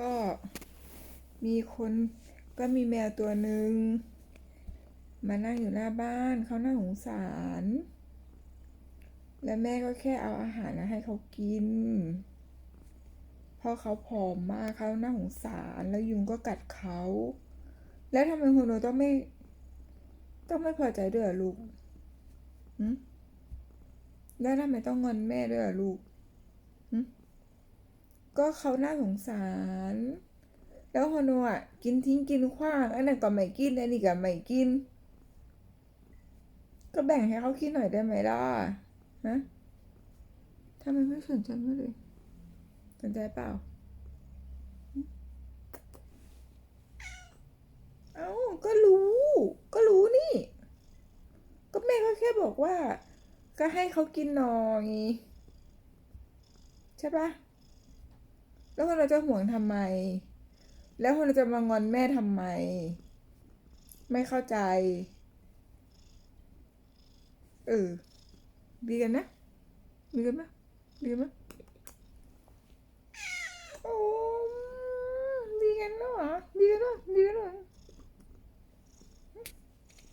ก็มีคนก็มีแมวตัวหนึ่งมานั่งอยู่หน้าบ้านเขาน่าสงสาร แล้วแม่ก็แค่เอาอาหารมาให้เขากินเพราะเขาผอมมากเขาน่าสงสารแล้วยุงก็กัดเขา แล้วทำไมคุณโนต้องไม่ ต้องไม่พอใจด้วยลูกแล้วทำไมต้องงอนแม่ด้วยลูก ก็เขาน่าสงสาร แล้วฮโนอะกินทิ้งกินขว้างอันนั้นก็ไม่กินอันนี้ก็ไม่กิน ก็แบ่งให้เขากินหน่อยได้ไหมล่ะฮะทำไมไม่สนใจไม่เลยสนใจเปล่า เอ้าก็รู้ ก็รู้นี่ ก็แม่ก็แค่บอกว่า ก็ให้เขากินหน่อยใช่ปะ แล้วคนเราจะห่วงทำไม แล้วคนเราจะมางอนแม่ทำไม ไม่เข้าใจ เออ ดีกันนะ ดีกันไหมดีกันไหมโอ้ดีกันเนาะดีกันเนาะดีกันเนาะ